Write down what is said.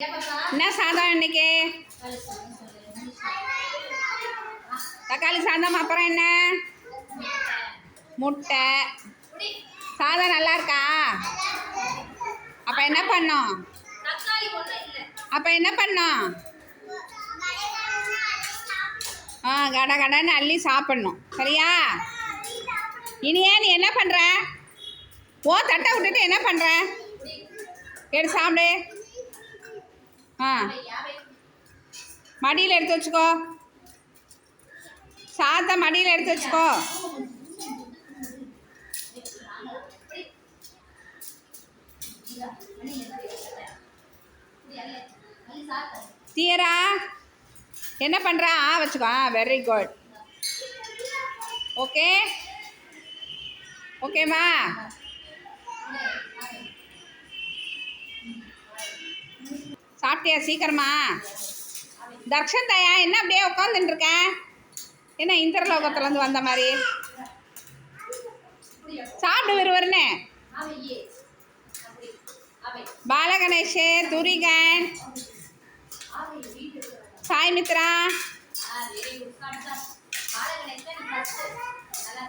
என்ன சாதம் இன்னைக்கு? தக்காளி சாதம் அப்புறம் என்ன? முட்டை. சாதம் நல்லா இருக்கா? அப்போ என்ன பண்ணோம்? அப்போ என்ன பண்ணோம்? ஆ கட கடன்னு அள்ளி சாப்பிட்ணும். சரியா? இனியே நீ என்ன பண்ணுற ஓ தட்டை விட்டுட்டு என்ன பண்ணுற எடுத்து சாப்பிடு. ஆ. மடியில் எடுத்து வச்சுக்கோ. சாத்த மடியில் எடுத்து வச்சுக்கோ. தியரா என்ன பண்ணுற ஆ வச்சுக்கோ. ஆ வெரி குட் ஓகே ஓகேவா சாப்பிட்டியா சீக்கிரமா? தர்ஷன் தாயா என்ன அப்படியே உட்காந்துட்டு இருக்கேன் என்ன இந்திரலோகத்துலேருந்து வந்த மாதிரி? சாப்பிடு விறுவிறுன்னு. பாலகணேஷ் துரிகன். சாய் மித்ரா. நல்லா